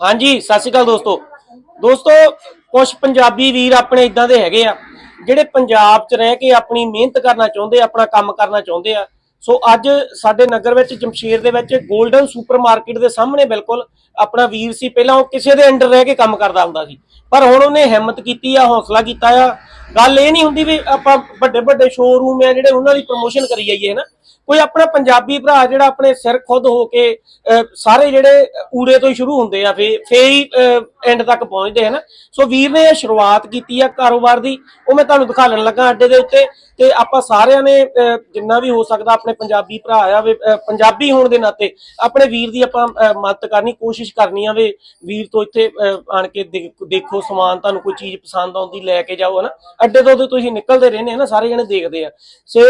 ਹਾਂਜੀ, ਸਤਿ ਸ਼੍ਰੀ ਅਕਾਲ ਦੋਸਤੋ। ਦੋਸਤੋ ਕੁਝ ਪੰਜਾਬੀ ਵੀਰ ਆਪਣੇ ਇਦਾਂ ਦੇ ਹੈਗੇ ਆ, ਜਿਹੜੇ ਪੰਜਾਬ 'ਚ ਰਹਿ ਕੇ ਆਪਣੀ ਮਿਹਨਤ ਕਰਨਾ ਚਾਹੁੰਦੇ ਆ, ਆਪਣਾ ਕੰਮ ਕਰਨਾ ਚਾਹੁੰਦੇ ਆ। ਸੋ ਅੱਜ ਸਾਡੇ ਨਗਰ ਵਿੱਚ, ਜਮਸ਼ੇਰ ਦੇ ਵਿੱਚ 골ਡਨ ਸੁਪਰਮਾਰਕਟ ਦੇ ਸਾਹਮਣੇ ਬਿਲਕੁਲ ਆਪਣਾ ਵੀਰ ਸੀ। ਪਹਿਲਾਂ ਉਹ ਕਿਸੇ ਦੇ ਅੰਡਰ ਰਹਿ ਕੇ ਕੰਮ ਕਰਦਾ ਹੁੰਦਾ ਸੀ। ਪਰ ਹੁਣ ਉਹਨੇ ਹਿੰਮਤ ਕੀਤੀ ਆ, ਹੌਸਲਾ ਕੀਤਾ ਆ। ਗੱਲ ਇਹ ਨਹੀਂ ਹੁੰਦੀ ਵੀ ਆਪਾਂ ਵੱਡੇ ਵੱਡੇ ਸ਼ੋਰੂਮ ਆ ਜਿਹੜੇ ਉਹਨਾਂ ਦੀ ਪ੍ਰੋਮੋਸ਼ਨ ਕਰੀ ਜਾਈਏ ਨਾ ਕੋਈ ਆਪਣਾ ਪੰਜਾਬੀ ਭਰਾ ਜਿਹੜਾ ਆਪਣੇ ਸਿਰ ਖੁਦ ਹੋ ਕੇ ਅਹ, ਸਾਰੇ ਜਿਹੜੇ ਊੜੇ ਤੋਂ ਹੀ ਸ਼ੁਰੂ ਹੁੰਦੇ ਆ ਫੇ ਫੇ ਹੀ ਐਂਡ ਤੱਕ ਪਹੁੰਚਦੇ ਹਨ? ਸੋ ਵੀਰ ਨੇ ਇਹ ਸ਼ੁਰੂਆਤ ਕੀਤੀ ਆ ਕਾਰੋਬਾਰ ਦੀ। ਉਹ ਮੈਂ ਤੁਹਾਨੂੰ ਦਿਖਾਉਣ ਲੱਗਾ ਅੱਡੇ ਦੇ ਉੱਤੇ। ਤੇ ਆਪਾਂ ਸਾਰਿਆਂ ਨੇ ਜਿੰਨਾ ਵੀ ਹੋ ਸਕਦਾ ਆਪਣੇ ਪੰਜਾਬੀ ਭਰਾ ਆ ਵੀ ਪੰਜਾਬੀ ਹੋਣ ਦੇ ਨਾਤੇ ਆਪਣੇ ਵੀਰ ਦੀ ਆਪਾਂ ਮਦਦ ਕਰਨੀ, ਕੋਸ਼ਿਸ਼ ਕਰਨੀ ਆ ਵੀ, ਵੀਰ ਤੋਂ ਇੱਥੇ ਆਣ ਕੇ ਦੇਖ- ਦੇਖੋ ਸਮਾਨ, ਤੁਹਾਨੂੰ ਕੋਈ ਚੀਜ਼ ਪਸੰਦ ਆਉਂਦੀ, ਲੈ ਕੇ ਜਾਓ, ਹਨਾ। ਅੱਡੇ ਤੋਂ ਤੇ ਤੁਸੀਂ ਨਿਕਲਦੇ ਰਹਿੰਦੇ ਆ ਨਾ, ਸਾਰੇ ਜਣੇ ਦੇਖਦੇ ਆ। ਸੇ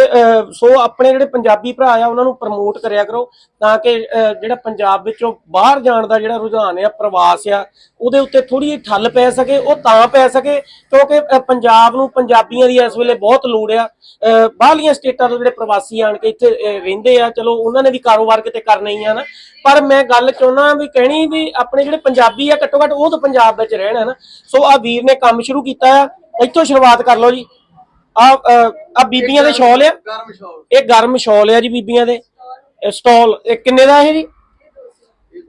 ਸੋ ਆਪਣੇ ਜਿਹੜੇ ਪੰਜਾਬੀ ਭਰਾ ਆ, ਉਹਨਾਂ ਨੂੰ ਪ੍ਰਮੋਟ ਕਰਿਆ ਕਰੋ, ਤਾਂ ਕਿ ਜਿਹੜਾ ਪੰਜਾਬ ਵਿੱਚੋਂ ਬਾਹਰ ਜਾਣ ਦਾ ਜਿਹੜਾ ਰੁਝਾਨ ਆ, ਪ੍ਰਵਾਸ ਆ, ਉਹਦੇ ਉੱਤੇ ਥੋੜੀ ਜਿਹੀ ਠੱਲ ਪੈ ਸਕੇ, ਉਹ ਤਾਂ ਪੈ ਸਕੇ, ਕਿਉਂਕਿ ਪੰਜਾਬ ਨੂੰ ਪੰਜਾਬੀਆਂ ਦੀ ਇਸ ਵੇਲੇ ਬਹੁਤ ਲੋੜ ਆ। ਬਾਹਰਲੀਆਂ ਸਟੇਟਾਂ ਤੋਂ ਜਿਹੜੇ ਪ੍ਰਵਾਸੀ ਆਣ ਕੇ ਇੱਥੇ ਰਹਿੰਦੇ ਆ ਚਲੋ ਉਹਨਾਂ ਨੇ ਵੀ ਕਾਰੋਬਾਰ ਕਿਤੇ ਕਰਨਾ ਹੀ ਆ ਨਾ। ਪਰ ਮੈਂ ਗੱਲ ਚਾਹੁੰਦਾ ਵੀ ਕਹਿਣੀ ਵੀ ਆਪਣੇ ਜਿਹੜੇ ਪੰਜਾਬੀ ਆ ਘੱਟੋ ਘੱਟ ਉਹ ਤਾਂ ਪੰਜਾਬ ਵਿੱਚ ਰਹਿਣ ਹਨਾ ਸੋ ਆ ਵੀਰ ਨੇ ਕੰਮ ਸ਼ੁਰੂ ਕੀਤਾ ਆ ਇੱਥੋਂ ਸ਼ੁਰੂਆਤ ਕਰ ਲਓ ਜੀ। ਆ ਆ ਬੀਬੀਆਂ ਦੇ ਸ਼ਾਲ ਆ। ਗਰਮ ਸ਼ੌਲ। ਇਹ ਗਰਮ ਸ਼ਾਲ ਆ ਜੀ ਬੀਬੀਆਂ ਦੇ। ਸਟਾਲ ਇਹ ਕਿੰਨੇ ਦਾ ਇਹ ਜੀ?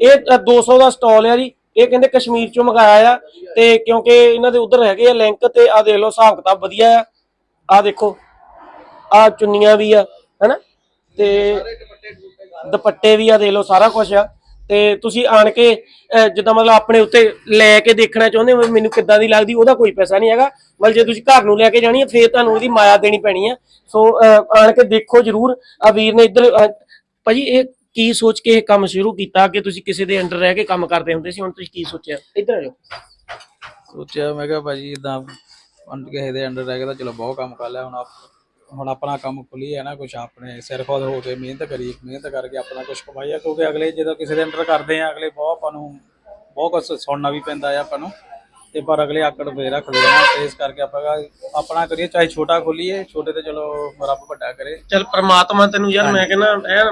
ਇਹ ਅ, 200 ਦਾ ਸਟਾਲ ਆ ਜੀ। ਇਹ ਕਹਿੰਦੇ ਕਸ਼ਮੀਰ ਚੋਂ ਮੰਗਾਇਆ ਆ। ਤੇ ਕਿਉਂਕਿ ਇਹਨਾਂ ਦੇ ਉਧਰ ਹੈਗੇ ਆ ਲਿੰਕ ਤੇ ਆ ਦੇਖ ਲਓ ਹਿਸਾਬ ਕਿਤਾਬ ਵਧੀਆ ਆ। ਆ ਦੇਖੋ। ਆ ਚੁੰਨੀਆਂ ਵੀ ਆ, ਹੈਨਾ? ਤੇ ਦੁਪੱਟੇ ਵੀ ਆ, ਦੇਖ ਲਓ, ਸਾਰਾ ਕੁਝ ਆ। ਤੇ ਤੁਸੀਂ ਆਣ ਕੇ ਜਿੱਦਾਂ ਮਤਲਬ ਆਪਣੇ ਉੱਤੇ ਲੈ ਕੇ ਦੇਖਣਾ ਚਾਹੁੰਦੇ ਹੋ ਮੈਨੂੰ ਕਿੱਦਾਂ ਦੀ ਲੱਗਦੀ, ਉਹਦਾ ਕੋਈ ਪੈਸਾ ਨਹੀਂ ਹੈਗਾ। ਮਤਲਬ ਜੇ ਤੁਸੀਂ ਘਰ ਨੂੰ ਲੈ ਕੇ ਜਾਣੀ ਹੈ ਫੇਰ ਤੁਹਾਨੂੰ ਉਹਦੀ ਮਾਇਆ ਦੇਣੀ ਪੈਣੀ ਆ। ਸੋ ਆਣ ਕੇ ਦੇਖੋ ਜਰੂਰ। ਆ ਵੀਰ ਨੇ ਇੱਧਰ ਭਾਜੀ, ਇਹ ਕੀ ਸੋਚ ਕੇ ਇਹ ਕੰਮ ਸ਼ੁਰੂ ਕੀਤਾ? ਕਿ ਤੁਸੀਂ ਕਿਸੇ ਦੇ ਅੰਡਰ ਰਹਿ ਕੇ ਕੰਮ ਕਰਦੇ ਹੁੰਦੇ ਸੀ, ਹੁਣ ਤੁਸੀਂ ਕੀ ਸੋਚਿਆ? ਇੱਧਰ ਆ ਜਾਓ। ਸੋਚਿਆ, ਮੈਂ ਕਿਹਾ ਭਾਜੀ ਇਦਾਂ ਕਿਸੇ ਦੇ ਅੰਡਰ ਰਹਿ ਕੇ ਤਾਂ ਚਲੋ ਬਹੁਤ ਕੰਮ ਕਰ ਲਿਆ, ਹੁਣ ਹੁਣ ਆਪਣਾ ਕੰਮ ਖੁੱਲੀ ਹੈ ਨਾ ਕੁਛ ਆਪਣੇ ਸਿਰ ਖੁਦ ਹੋ ਕੇ ਮਿਹਨਤ ਕਰੀ ਮਿਹਨਤ ਕਰਕੇ ਆਪਣਾ ਕੁਝ ਕਮਾਈਆ ਕਿਉਂਕਿ ਅਗਲੇ ਜਦੋਂ ਕਿਸੇ ਦੇ ਅੰਡਰ ਕਰਦੇ ਆ, ਅਗਲੇ ਬਹੁਤ ਆਪਾਂ ਨੂੰ, ਬਹੁਤ ਕੁਝ ਸੁਣਨਾ ਵੀ ਪੈਂਦਾ ਆ ਆਪਾਂ ਨੂੰ। ਤੇ ਪਰ ਅਗਲੇ ਆਕੜ ਫੇਰ ਰੱਖਦੇ ਆ ਤੇ ਇਸ ਕਰਕੇ ਆਪਾਂ ਕਿਹਾ ਆਪਣਾ ਕਰੀਏ ਚਾਹੇ ਛੋਟਾ ਖੋਲੀਏ ਛੋਟੇ ਤੇ ਚਲੋ ਰੱਬ ਵੱਡਾ ਕਰੇ। ਚਲ ਪ੍ਰਮਾਤਮਾ ਤੈਨੂੰ ਯਾਰ ਮੈਂ ਕਹਿੰਦਾ ਐ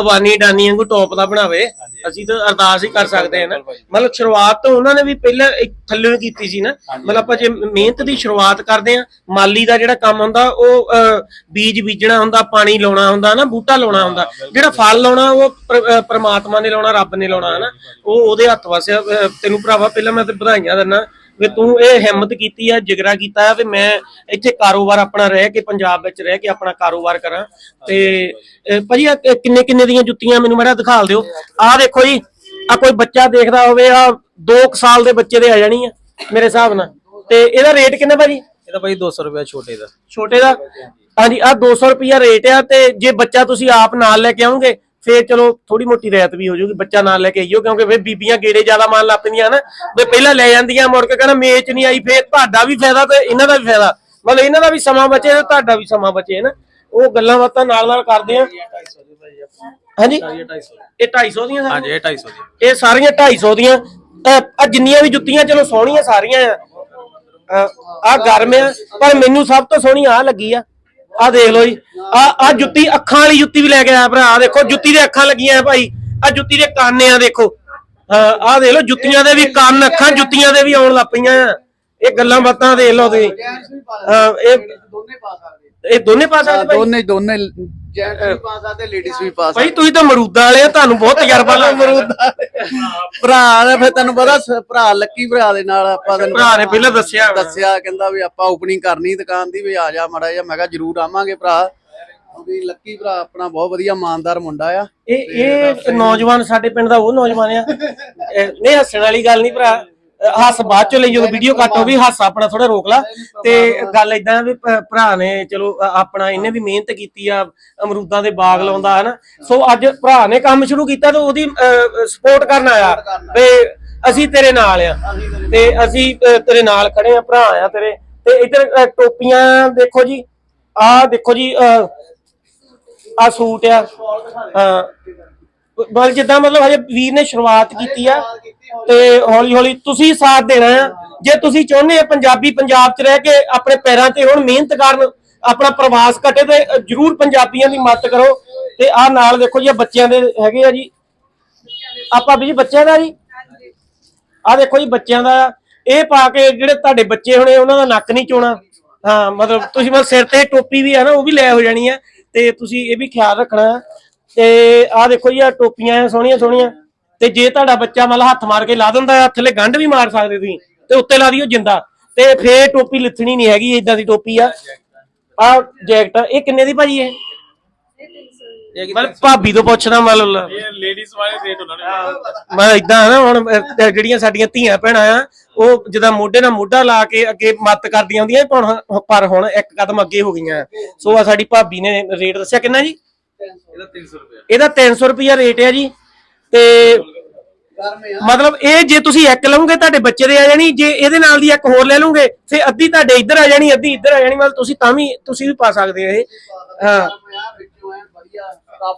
ਅਬਾਨੀ ਡਾਨੀ ਵਾਂਗੂ ਟੌਪ ਦਾ ਬਣਾਵੇ ਅਸੀਂ ਤਾਂ ਅਰਦਾਸ ਹੀ ਕਰ ਸਕਦੇ ਹਾਂ ਨਾ। ਮਤਲਬ ਸ਼ੁਰੂਆਤ ਤਾਂ ਉਹਨਾਂ ਨੇ ਵੀ ਪਹਿਲਾਂ ਇੱਕ ਥੱਲੇ ਹੀ ਕੀਤੀ ਸੀ ਨਾ। ਮਤਲਬ ਆਪਾਂ ਜੇ ਮਿਹਨਤ ਦੀ ਸ਼ੁਰੂਆਤ ਕਰਦੇ ਆ ਮਾਲੀ ਦਾ ਜਿਹੜਾ ਕੰਮ ਹੁੰਦਾ ਉਹ ਬੀਜ ਬੀਜਣਾ ਹੁੰਦਾ ਪਾਣੀ ਲਾਉਣਾ ਹੁੰਦਾ ਨਾ ਬੂਟਾ ਲਾਉਣਾ ਹੁੰਦਾ ਜਿਹੜਾ ਫਲ ਲਾਉਣਾ ਉਹ ਪ੍ਰਮਾਤਮਾ ਨੇ ਲਾਉਣਾ ਰੱਬ ਨੇ ਲਾਉਣਾ ਹਨਾ ਉਹ ਉਹਦੇ ਹੱਥ ਵਸਿਆ ਤੈਨੂੰ ਭਰਾਵਾ ਪਹਿਲਾਂ ਮੈਂ ਤੇ ਵਧਾਈਆਂ ਦਿੰਦਾ। ਵੀ ਤੂੰ ਇਹ ਹਿੰਮਤ ਕੀਤੀ ਆ ਜਿਗਰਾ ਕੀਤਾ ਆ ਵੀ ਮੈਂ ਇੱਥੇ ਕਾਰੋਬਾਰ ਆਪਣਾ ਰਹਿ ਕੇ ਪੰਜਾਬ ਵਿੱਚ ਰਹਿ ਕੇ ਆਪਣਾ ਕਾਰੋਬਾਰ ਕਰਾਂ। ਤੇ ਅਹ, ਭਾਜੀ ਆਹ ਕਿੰਨੇ ਕਿੰਨੇ ਦੀਆਂ ਜੁੱਤੀਆਂ ਮੈਨੂੰ ਮਾੜਾ ਦਿਖਾ ਦਿਓ। ਆਹ ਦੇਖੋ ਜੀ ਆ ਕੋਈ ਬੱਚਾ ਦੇਖਦਾ ਹੋਵੇ ਆ 2 ਸਾਲ ਦੇ ਬੱਚੇ ਦੇ ਆ ਜਾਣੀ ਆ ਮੇਰੇ ਹਿਸਾਬ ਨਾਲ। ਤੇ ਇਹਦਾ ਰੇਟ ਕਿੰਨਾ ਭਾਜੀ? ਇਹਦਾ ਭਾਈ 200 ਰੁਪਏ ਛੋਟੇ ਦਾ। ਛੋਟੇ ਦਾ? ਹਾਂਜੀ ਆ 200 ਰੁਪਿਆ ਰੇਟ ਆ ਤੇ ਜੇ ਬੱਚਾ ਤੁਸੀਂ ਆਪ ਨਾਲ ਲੈ ਕੇ ਆਉਂਗੇ ਫੇਰ ਚਲੋ ਥੋੜੀ ਮੋਟੀ ਰਿਆਇਤ ਵੀ ਹੋ ਜਾਊਗੀ ਬੱਚਾ ਨਾਲ ਲੈ ਕੇ ਆਈਓ ਕਿਉਂਕਿ ਫੇਰ ਬੀਬੀਆਂ ਗੇੜੇ ਜ਼ਿਆਦਾ ਮਾਨ ਲੱਪਦੀਆਂ ਨਾ ਵੀ ਪਹਿਲਾਂ ਲੈ ਜਾਂਦੀਆਂ ਮੁੜ ਕੇ ਕਹਿੰਦਾ ਮੇਚ ਨਹੀਂ ਆਈ ਫੇਰ ਤੁਹਾਡਾ ਵੀ ਫਾਇਦਾ ਤੇ ਇਹਨਾਂ ਦਾ ਵੀ ਫਾਇਦਾ। ਮਤਲਬ ਇਹਨਾਂ ਦਾ ਵੀ ਸਮਾਂ ਬਚੇ ਤੇ ਤੁਹਾਡਾ ਵੀ ਸਮਾਂ ਬਚੇ ਨਾ ਉਹ ਗੱਲਾਂ ਬਾਤਾਂ ਨਾਲ ਨਾਲ ਕਰਦੇ ਆ। ਹਾਂਜੀ? ਇਹ 250 ਦੀਆਂ ਹਾਂਜੀ ਇਹ 250 ਦੀ ਇਹ ਸਾਰੀਆਂ 250 ਦੀਆਂ। ਆ ਜਿੰਨੀਆਂ ਵੀ ਜੁੱਤੀਆਂ ਚਲੋ ਸੋਹਣੀਆਂ ਸਾਰੀਆਂ ਆ। ਆ ਗਰਮ ਆ ਪਰ ਮੈਨੂੰ ਸਭ ਤੋਂ ਸੋਹਣੀ ਆ ਲੱਗੀ ਆ। ਆ ਦੇਖ ਲਓ ਜੀ। ਆ ਆ ਜੁੱਤੀ ਅੱਖਾਂ ਵਾਲੀ ਜੁੱਤੀ ਵੀ ਲੈ ਕੇ ਆਇਆ ਭਰਾ। ਆਹ ਦੇਖੋ ਜੁੱਤੀ ਦੇ ਅੱਖਾਂ ਲੱਗੀਆਂ ਆ ਭਾਈ। ਆ ਜੁੱਤੀ ਦੇ ਕੰਨ ਆ ਦੇਖੋ। ਆ ਦੇਖ ਲਓ ਜੁੱਤੀਆਂ ਦੇ ਵੀ ਕੰਨ ਅੱਖਾਂ ਜੁੱਤੀਆਂ ਦੇ ਵੀ ਆਉਣ ਲੱਗ ਪਈਆਂ ਆ। ਇਹ ਗੱਲਾਂ ਬਾਤਾਂ ਦੇਖ ਲਓ ਤੁਸੀਂ। ਹਾਂ, ਇਹ ਦੋਨੇ ਪਾ ਸਕਦੇ। ਇਹ ਦੋਨੇ ਪਾ ਸਕਦੇ ਭਾਈ? ਦੋਨੇ ਦੋਨੇ ਜੈਂਟਸ ਵੀ ਪਾ ਸਕਦੇ ਲੇਡੀਜ਼ ਵੀ ਪਾ ਭਾਈ ਤੁਸੀਂ ਤਾਂ ਮਰੂਦਾਂ ਵਾਲੇ ਆ ਤੁਹਾਨੂੰ ਬਹੁਤ ਤਜਰਬਾ ਲੱਗਦਾ। ਭਰਾ ਨੇ ਫਿਰ ਤੈਨੂੰ ਪਤਾ ਸ- ਭਰਾ ਲੱਕੀ ਭਰਾ ਦੇ ਨਾਲ ਆਪਾਂ ਤੈਨੂੰ ਭਰਾ ਨੇ ਪਹਿਲਾਂ ਦੱਸਿਆ ਕਹਿੰਦਾ ਵੀ ਆਪਾਂ ਓਪਨਿੰਗ ਕਰਨੀ ਦੁਕਾਨ ਦੀ ਵੀ ਆ ਜਾ ਮੜਾ ਜਾ ਮੈਂ ਕਿਹਾ ਜਰੂਰ ਆਵਾਂਗੇ ਭਰਾ। ਕਿਉਂਕਿ ਲੱਕੀ ਭਰਾ ਆਪਣਾ ਬਹੁਤ ਵਧੀਆ ਇਮਾਨਦਾਰ ਮੁੰਡਾ ਆ। ਇਹ ਇਹ ਨੌਜਵਾਨ ਸਾਡੇ ਪਿੰਡ ਦਾ ਉਹ ਨੌਜਵਾਨ ਆ। ਇਹ ਨਹੀਂ ਹੱਸਣ ਵਾਲੀ ਗੱਲ ਨਹੀਂ ਭਰਾ। ਹੱਸ ਬਾਅਦ ਚ ਲਈ ਜਦੋਂ ਵੀਡੀਓ ਕੱਟ ਹੋ ਗਈ ਹੱਸ ਆਪਣਾ ਥੋੜਾ ਰੋਕ ਲਾ। ਤੇ ਗੱਲ ਇਦਾਂ ਵੀ ਭਰਾ ਨੇ ਚਲੋ ਆਪਣਾ ਇਹਨੇ ਵੀ ਮਿਹਨਤ ਕੀਤੀ ਆ ਅਮਰੂਦਾਂ ਦੇ ਬਾਗ ਲਾਉਂਦਾ ਹਨਾ। ਸੋ ਅੱਜ ਭਰਾ ਨੇ ਕੰਮ ਸ਼ੁਰੂ ਕੀਤਾ ਤੇ ਉਹਦੀ ਸਪੋਰਟ ਕਰਨ ਆਇਆ ਵੀ ਅਸੀਂ ਤੇਰੇ ਨਾਲ ਆ। ਤੇ ਅਸੀਂ ਤੇਰੇ ਨਾਲ ਖੜੇ ਆ ਭਰਾ ਆ ਤੇਰੇ। ਤੇ ਇੱਧਰ ਟੋਪੀਆਂ ਦੇਖੋ ਜੀ। ਆਹ ਦੇਖੋ ਜੀ ਆ ਸੂਟ ਆ। ਹਾਂ। ਬਲ ਜਿੱਦਾਂ ਮਤਲਬ ਹਜੇ ਵੀਰ ਨੇ ਸ਼ੁਰੂਆਤ ਕੀਤੀ ਆ। ਤੇ ਹੌਲੀ ਹੌਲੀ ਤੁਸੀਂ ਸਾਥ ਦੇਣਾ ਆ ਜੇ ਤੁਸੀਂ ਚਾਹੁੰਦੇ ਆ ਪੰਜਾਬੀ ਪੰਜਾਬ 'ਚ ਰਹਿ ਕੇ ਆਪਣੇ ਪੈਰਾਂ ਤੇ ਹੁਣ ਮਿਹਨਤ ਕਰਨ, ਆਪਣਾ ਪ੍ਰਵਾਸ ਘਟੇ ਤੇ ਜਰੂਰ ਪੰਜਾਬੀਆਂ ਦੀ ਮਦਦ ਕਰੋ। ਤੇ ਆਹ ਨਾਲ ਦੇਖੋ ਜੀ ਬੱਚਿਆਂ ਦੇ ਹੈਗੇ ਆ ਜੀ। ਆਪਾਂ ਵੀ ਜੀ, ਬੱਚਿਆਂ ਦਾ ਜੀ? ਆ ਦੇਖੋ ਜੀ, ਬੱਚਿਆਂ ਦਾ। ਇਹ ਪਾ ਕੇ ਜਿਹੜੇ ਤੁਹਾਡੇ ਬੱਚੇ ਹੋਣੇ, ਉਹਨਾਂ ਦਾ ਨੱਕ ਨਹੀਂ ਚੋਣਾ। ਹਾਂ, ਮਤਲਬ ਤੁਸੀਂ ਮਤਲਬ ਸਿਰ ਤੇ ਟੋਪੀ ਵੀ ਹੈ ਨਾ, ਉਹ ਵੀ ਲੈ ਹੋ ਜਾਣੀ ਹੈ ਤੇ ਤੁਸੀਂ ਇਹ ਵੀ ਖਿਆਲ ਰੱਖਣਾ। ਤੇ ਆ ਦੇਖੋ ਜੀ ਆ ਟੋਪੀਆਂ ਆ ਸੋਹਣੀਆਂ ਸੋਹਣੀਆਂ ਤੇ ਜੇ ਤੁਹਾਡਾ ਬੱਚਾ ਮਤਲਬ ਹੱਥ ਮਾਰ ਕੇ ਲਾ ਦਿੰਦਾ ਆ ਥੱਲੇ ਗੰਢ ਵੀ ਮਾਰ ਸਕਦੇ ਤੁਸੀਂ ਤੇ ਉੱਤੇ ਲਾ ਦਿਓ ਜਿੰਦਾ। ਤੇ ਫੇਰ ਟੋਪੀ ਲਿਥਣੀ ਨਹੀਂ ਹੈਗੀ ਇਦਾਂ ਦੀ ਟੋਪੀ ਆ। ਆ ਜੈਕਟ ਇਹ ਕਿੰਨੇ ਦੀ ਭਾਜੀ ਇਹ? ਮਤਲਬ ਭਾਬੀ ਤੋਂ ਪੁੱਛਣਾ ਮਤਲਬ ਇਹ ਲੇਡੀਜ਼ ਵਾਲੇ ਰੇਟ ਉਹਨਾਂ ਨੇ ਮੈਂ ਇਦਾਂ ਨਾ ਹੁਣ ਜਿਹੜੀਆਂ ਸਾਡੀਆਂ ਧੀਆਂ ਭੈਣਾਂ ਆ ਉਹ ਜਦੋਂ ਮੋਢੇ ਨਾਲ ਮੋਢਾ ਲਾ ਕੇ ਅੱਗੇ ਮੱਤ ਕਰਦੀਆਂ ਹੁੰਦੀਆਂ ਪਰ ਹੁਣ- ਪਰ ਹੁਣ ਇੱਕ ਕਦਮ ਅੱਗੇ ਹੋ ਗਈਆਂ। ਸੋ ਆ ਸਾਡੀ ਭਾਬੀ ਨੇ ਰੇਟ ਦੱਸਿਆ ਕਿੰਨਾ ਜੀ? ਇਹਦਾ 300 ਰੁਪਏ ਇਹਦਾ 300 ਰੁਪਿਆ ਰੇਟ ਹੈ ਜੀ। ਤੇ ਮਤਲਬ ਇਹ ਜੇ ਤੁਸੀਂ ਇੱਕ ਲਓਗੇ ਤੁਹਾਡੇ ਬੱਚੇ ਦੇ ਆ ਜਾਣੀ, ਜੇ ਇਹਦੇ ਨਾਲ ਦੀ ਇੱਕ ਹੋਰ ਲੈ ਲਓਗੇ ਫੇ ਅੱਧੀ ਤੁਹਾਡੇ ਇੱਧਰ ਆ ਜਾਣੀ, ਅੱਧੀ ਇੱਧਰ ਆ ਜਾਣੀ, ਮਤਲਬ ਤੁਸੀਂ ਤਾਂ ਵੀ ਤੁਸੀਂ ਵੀ ਪਾ ਸਕਦੇ ਹੋ ਇਹ। ਹਾਂ। ਵਧੀਆ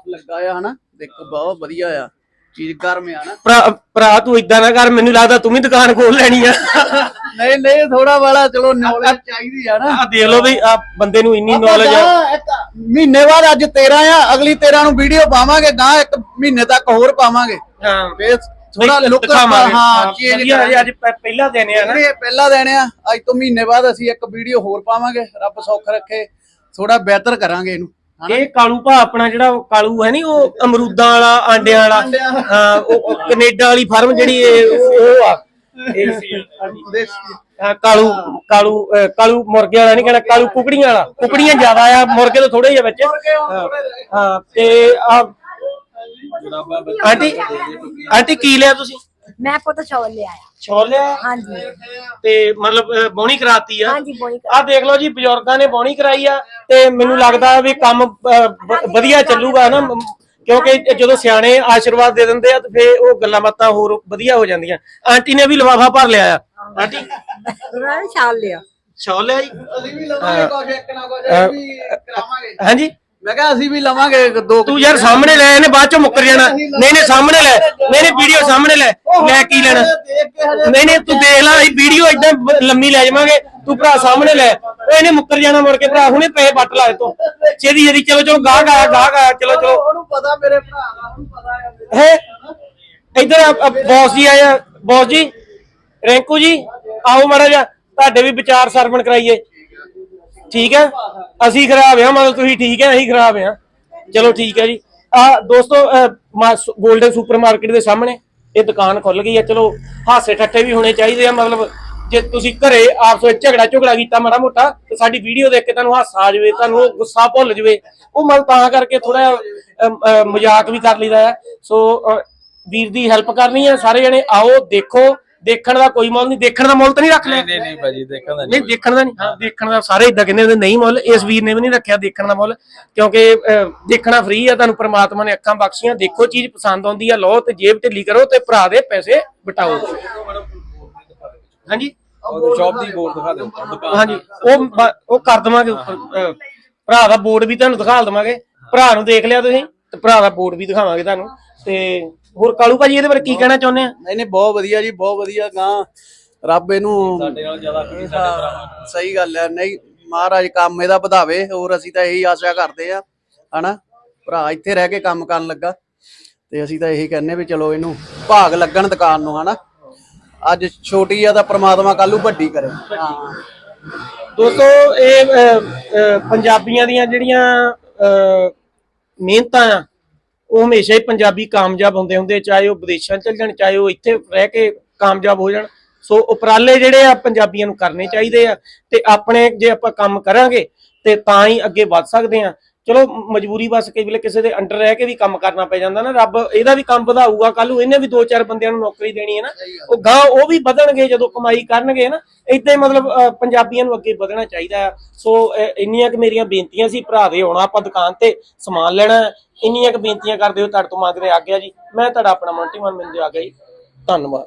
ਲੱਗਾ ਆ, ਹਨਾ? ਦੇਖੋ, ਬਹੁਤ ਵਧੀਆ ਆ। ਚੀਜ਼ ਗਰਮ ਆ ਨਾ। ਭਰਾ ਭਰਾ ਤੂੰ ਇਦਾਂ ਨਾ ਕਰ ਮੈਨੂੰ ਲੱਗਦਾ ਤੂੰ ਵੀ ਦੁਕਾਨ ਖੋਲ ਲੈਣੀ ਆ। ਨਹੀਂ ਨਹੀਂ ਥੋੜਾ ਵਾਲਾ ਚਲੋ ਨੌਲੇਜ ਚਾਹੀਦੀ ਆ ਨਾ। ਆ ਦੇਖ ਲਓ ਵੀ ਆ ਬੰਦੇ ਨੂੰ ਇੰਨੀ ਨੌਲੇਜ ਆ। ਮਹੀਨੇ ਬਾਅਦ ਅੱਜ 13 ਆ ਅਗਲੀ 13 ਨੂੰ ਵੀਡੀਓ ਪਾਵਾਂਗੇ ਗਾਂ ਇੱਕ ਮਹੀਨੇ ਤੱਕ ਹੋਰ ਪਾਵਾਂਗੇ। ਹਾਂ। ਫੇਰ ਥੋੜਾ ਲੁੱਕ। ਹਾਂ ਚੇਂਜ ਅੱਜ ਪਹਿਲਾ ਦਿਨ ਆ ਨਾ। ਇਹ ਪਹਿਲਾ ਦਿਨ ਆ ਅੱਜ ਤੋਂ ਮਹੀਨੇ ਬਾਅਦ ਅਸੀਂ ਇੱਕ ਵੀਡੀਓ ਹੋਰ ਪਾਵਾਂਗੇ ਰੱਬ ਸੁੱਖ ਰੱਖੇ ਥੋੜਾ ਬਿਹਤਰ ਕਰਾਂਗੇ ਇਹਨੂੰ। ਹਨਾ? ਇਹ ਕਾਲੂ ਭਾ ਆਪਣਾ ਜਿਹੜਾ ਉਹ ਕਾਲੂ ਹੈ ਨਹੀਂ ਉਹ ਅਮਰੂਦਾਂ ਵਾਲਾ ਆਂਡਿਆਂ ਵਾਲਾ। ਹਾਂ ਉਹ ਉਹ ਕੈਨੇਡਾ ਵਾਲੀ ਫਰਮ ਜਿਹੜੀ ਇਹ ਉਹ ਉਹ ਆ। ਇਹ ਹਾਂ, ਕਾਲੂ ਕਾਲੂ ਅਹ, ਕਾਲੂ ਮੁਰਗੇ ਵਾਲਾ ਨਹੀਂ ਕਹਿਣਾ ਕਾਲੂ ਕੁਕੜੀਆਂ ਵਾਲਾ। ਕੁਕੜੀਆਂ ਜ਼ਿਆਦਾ ਆ ਮੁਰਗੇ ਤੋਂ ਥੋੜੇ ਜਿਹੇ ਵਿੱਚ। ਹਾਂ, ਹਾਂ ਤੇ ਆ ਆਂਟੀ ਆਂਟੀ ਕੀ ਲਿਆ ਤੁਸੀਂ? ਮੈਂ ਪੁੱਤ ਛੋਲ ਲਿਆ ਆ ਛੋਲ ਲਿਆ? ਹਾਂਜੀ। ਤੇ ਮਤਲਬ ਅਹ, ਬੋਣੀ ਕਰਾਤੀ ਆ। ਹਾਂਜੀ ਬੋਣੀ ਆ ਦੇਖ ਲਓ ਜੀ ਬਜ਼ੁਰਗਾਂ ਨੇ ਬੋਣੀ ਕਰਾਈ ਆ ਤੇ ਮੈਨੂੰ ਲੱਗਦਾ ਵੀ ਕੰਮ ਅਹ, ਵ- ਵਧੀਆ ਚੱਲੂਗਾ ਨਾ ਮ- ਕਿਉਂਕਿ ਜਦੋਂ ਸਿਆਣੇ ਆਸ਼ੀਰਵਾਦ ਦੇ ਦਿੰਦੇ ਆ ਤੇ ਫੇ ਉਹ ਗੱਲਾਂ ਬਾਤਾਂ ਹੋਰ ਵਧੀਆ ਹੋ ਜਾਂਦੀਆਂ। ਆਂਟੀ ਨੇ ਵੀ ਲਫਾਫਾ ਭਰ ਲਿਆ ਆ। ਆਂਟੀ? ਉਹਨਾਂ ਨੇ ਛਾਲ ਲਿਆ ਜੀ? ਅਸੀਂ ਵੀ ਲਵਾਂਗੇ ਕੁਝ ਇੱਕ ਨਾ ਕੁਝ ਅਸੀਂ ਵੀ ਕਰਾਵਾਂਗੇ। ਹਾਂਜੀ? ਮੈਂ ਕਿਹਾ ਅਸੀਂ ਵੀ ਲਵਾਂਗੇ ਦੋ ਤੂੰ ਯਾਰ ਸਾਹਮਣੇ ਲੈ ਇਹਨੇ ਬਾਅਦ ਚ ਮੁੱਕਰ ਜਾਣਾ। ਨਹੀਂ ਨਹੀਂ ਸਾਹਮਣੇ ਲੈ। ਨਹੀਂ ਨਹੀਂ ਵੀਡੀਓ ਸਾਹਮਣੇ ਲੈ। ਲੈ ਕੀ ਲੈਣਾ? ਨਹੀਂ ਨਹੀਂ ਤੂੰ ਦੇਖ ਲੈ ਇਹ ਵੀਡੀਓ ਇਦਾਂ ਲੰਮੀ ਲੈ ਜਾਵਾਂਗੇ। ਤੂੰ ਭਰਾ ਸਾਹਮਣੇ ਲੈ। ਉਹ ਇਹਨੇ ਮੁੱਕਰ ਜਾਣਾ ਮੁੜ ਕੇ ਭਰਾ ਹੁਣੇ ਪੈਸੇ ਵੱਟ ਲਾ ਤੂੰ ਛੇਦੀ ਛੇਦੀ ਚਲੋ ਚਲੋ ਗਾਹਕ ਆਇਆ ਗਾਹਕ ਆਇਆ ਚਲੋ ਚਲੋ। ਉਹਨੂੰ ਪਤਾ ਮੇਰੇ ਭਰਾ ਦਾ ਉਹਨੂੰ ਪਤਾ ਆ ਹੈ? ਇਧਰ ਬੌਸ ਜੀ ਆਇਆ। ਬੌਸ ਜੀ ਰੈਂਕੂ ਜੀ ਆਓ ਮਾੜਾ ਜਿਹਾ ਤੁਹਾਡੇ ਵੀ ਵਿਚਾਰ ਸਰਵਣ ਕਰਾਈਏ। ਠੀਕ ਹੈ? ਅਸੀਂ ਖਰਾਬ ਆ ਮਤਲਬ ਤੁਸੀਂ ਠੀਕ ਹੈ, ਅਸੀਂ ਖਰਾਬ ਆ ਚਲੋ ਠੀਕ ਹੈ ਜੀ। ਆ ਦੋਸਤੋ 골ਡਨ ਸੁਪਰਮਾਰਕਟ ਦੇ ਸਾਹਮਣੇ ਇਹ ਦੁਕਾਨ ਖੁੱਲ ਗਈ ਹੈ। ਚਲੋ ਹਾਸੇ ਠੱਠੇ ਵੀ ਹੋਣੇ ਚਾਹੀਦੇ ਆ, ਮਤਲਬ ਜੇ ਤੁਸੀਂ ਘਰੇ ਆਪਸ ਵਿੱਚ ਝਗੜਾ ਝਗੜਾ ਕੀਤਾ ਮਾੜਾ ਮੋਟਾ ਤੇ ਸਾਡੀ ਵੀਡੀਓ ਦੇਖ ਕੇ ਤੁਹਾਨੂੰ ਹਾਸਾ ਆ ਜਾਵੇ, ਤੁਹਾਨੂੰ ਉਹ ਗੁੱਸਾ ਭੁੱਲ ਜਾਵੇ, ਉਹ ਮਤਲਬ ਤਾਂ ਕਰਕੇ ਥੋੜਾ ਮਜ਼ਾਕ ਵੀ ਕਰ ਲਈਦਾ ਹੈ। ਸੋ ਵੀਰ ਦੀ ਹੈਲਪ ਕਰਨੀ ਹੈ। ਸਾਰੇ ਜਣੇ ਆਓ, ਦੇਖੋ ਦੇਖਣ ਦਾ ਕੋਈ ਮੁੱਲ ਨਹੀਂ ਦੇਖਣ ਦਾ ਮੁੱਲ ਤਾਂ ਨਹੀਂ ਰੱਖ ਲਿਆ। ਨਹੀਂ ਨਹੀਂ ਭਾਜੀ ਦੇਖਣ ਦਾ ਨਹੀਂ ਦੇਖਣ ਦਾ ਨਹੀਂ। ਹਾਂ ਦੇਖਣ ਦਾ ਸਾਰੇ ਇਦਾਂ ਕਹਿੰਦੇ ਹੁੰਦੇ ਨਹੀਂ ਮੁੱਲ ਇਸ ਵੀਰ ਨੇ ਵੀ ਨਹੀਂ ਰੱਖਿਆ ਦੇਖਣ ਦਾ ਮੁੱਲ। ਕਿਉਂਕਿ ਦੇਖਣਾ ਫ੍ਰੀ ਆ ਤੁਹਾਨੂੰ ਪ੍ਰਮਾਤਮਾ ਨੇ ਅੱਖਾਂ ਬਖਸ਼ੀਆਂ। ਦੇਖੋ ਚੀਜ਼ ਪਸੰਦ ਆਉਂਦੀ ਆ ਲਓ ਤੇ ਜੇਬ ਢਿੱਲੀ ਕਰੋ ਤੇ ਭਰਾ ਦੇ ਪੈਸੇ ਬਟਾਓ। ਹਾਂਜੀ? ਸ਼ਾਪ ਦੀ ਬੋਰਡ ਦਿਖਾ ਦਿਓ ਹਾਂਜੀ ਉਹ ਉਹ ਕਰ ਦਵਾਂਗੇ ਭਰਾ ਦਾ ਬੋਰਡ ਵੀ ਤੁਹਾਨੂੰ ਦਿਖਾ ਦਵਾਂਗੇ। ਭਰਾ ਨੂੰ ਦੇਖ ਲਿਆ ਤੁਸੀਂ ਤੇ ਭਰਾ ਦਾ ਬੋਰਡ ਵੀ ਦਿਖਾਵਾਂਗੇ ਤੁਹਾਨੂੰ। ਤੇ ਹੋਰ ਕਾਲੂ ਭਾਜੀ ਇਹਦੇ ਬਾਰੇ ਕੀ ਕਹਿਣਾ ਚਾਹੁੰਦੇ ਆ? ਨਹੀਂ ਨਹੀਂ ਬਹੁਤ ਵਧੀਆ ਜੀ ਬਹੁਤ ਵਧੀਆ ਗਾਂ। ਰੱਬ ਇਹਨੂੰ ਸਾਡੇ ਨਾਲ ਜ਼ਿਆਦਾ ਕਰੀ ਸਾਡੇ ਭਰਾਵਾਂ ਨਾਲ। ਸਹੀ ਗੱਲ ਹੈ। ਨਹੀਂ ਮਹਾਰਾਜ ਕੰਮ ਇਹਦਾ ਵਧਾਵੇ ਹੋਰ ਅਸੀਂ ਤਾਂ ਇਹੀ ਆਸ਼ਾ ਕਰਦੇ ਆ ਹਨਾ? ਭਰਾ ਇੱਥੇ ਰਹਿ ਕੇ ਕੰਮ ਕਰਨ ਲੱਗਾ ਤੇ ਅਸੀਂ ਤਾਂ ਇਹੀ ਕਹਿੰਨੇ ਵੀ ਚਲੋ ਇਹਨੂੰ ਭਾਗ ਲੱਗਣ ਦੁਕਾਨ ਨੂੰ ਹਨਾ? ਅੱਜ ਛੋਟੀ ਆ ਤਾਂ ਪ੍ਰਮਾਤਮਾ ਕੱਲੂ ਵੱਡੀ ਕਰੇ। ਹਾਂ। ਦੋਸਤੋ ਇਹ ਪੰਜਾਬੀਆਂ ਦੀਆਂ ਜਿਹੜੀਆਂ ਮਿਹਨਤਾਂ ਆ ਉਹ ਹਮੇਸ਼ਾ ਹੀ ਪੰਜਾਬੀ ਕਾਮਯਾਬ ਹੁੰਦੇ ਹੁੰਦੇ, ਚਾਹੇ ਉਹ ਵਿਦੇਸ਼ਾਂ ਚਲ ਜਾਣ, ਚਾਹੇ ਉਹ ਇੱਥੇ ਰਹਿ ਕੇ ਕਾਮਯਾਬ ਹੋ ਜਾਣ। ਸੋ ਉਪਰਾਲੇ ਜਿਹੜੇ ਆ ਪੰਜਾਬੀਆਂ ਨੂੰ ਕਰਨੇ ਚਾਹੀਦੇ ਆ ਤੇ ਆਪਣੇ ਜੇ ਆਪਾਂ ਕੰਮ ਕਰਾਂਗੇ ਤੇ ਤਾਂ ਹੀ ਅੱਗੇ ਵੱਧ ਸਕਦੇ ਆ। ਚਲੋ ਮਜਬੂਰੀ ਬਸ ਕਈ ਵੇਲੇ ਕਿਸੇ ਦੇ ਅੰਡਰ ਰਹਿ ਕੇ ਵੀ ਕੰਮ ਕਰਨਾ ਪੈ ਜਾਂਦਾ ਨਾ ਰੱਬ ਇਹਦਾ ਵੀ ਕੰਮ ਵਧਾਊਗਾ ਕੱਲ ਨੂੰ ਇਹਨੇ ਵੀ ਦੋ ਚਾਰ ਬੰਦਿਆਂ ਨੂੰ ਨੌਕਰੀ ਦੇਣੀ ਹੈ ਨਾ ਉਹ ਗਾਂ ਉਹ ਵੀ ਵਧਣਗੇ ਜਦੋਂ ਕਮਾਈ ਕਰਨਗੇ ਨਾ ਇਦਾਂ ਹੀ ਮਤਲਬ ਪੰਜਾਬੀਆਂ ਨੂੰ ਅੱਗੇ ਵਧਣਾ ਚਾਹੀਦਾ ਸੋ ਇੰਨੀਆਂ ਕਿ ਮੇਰੀਆਂ ਬੇਨਤੀਆਂ ਸੀ ਭਰਾ ਦੇ ਆਉਣਾ ਆਪਾਂ ਦੁਕਾਨ ਤੇ ਸਮਾਨ ਲੈਣਾ। ਇੰਨੀਆਂ ਕਿ ਬੇਨਤੀਆਂ ਕਰਦੇ ਹੋ ਤੁਹਾਡੇ ਤੋਂ ਮੰਗਦੇ ਆ ਗਿਆ ਜੀ। ਮੈਂ ਤੁਹਾਡਾ ਆਪਣਾ ਮੌਂਟੀ ਮਨ ਮਿਲਦੇ ਆ ਗਿਆ ਜੀ। ਧੰਨਵਾਦ।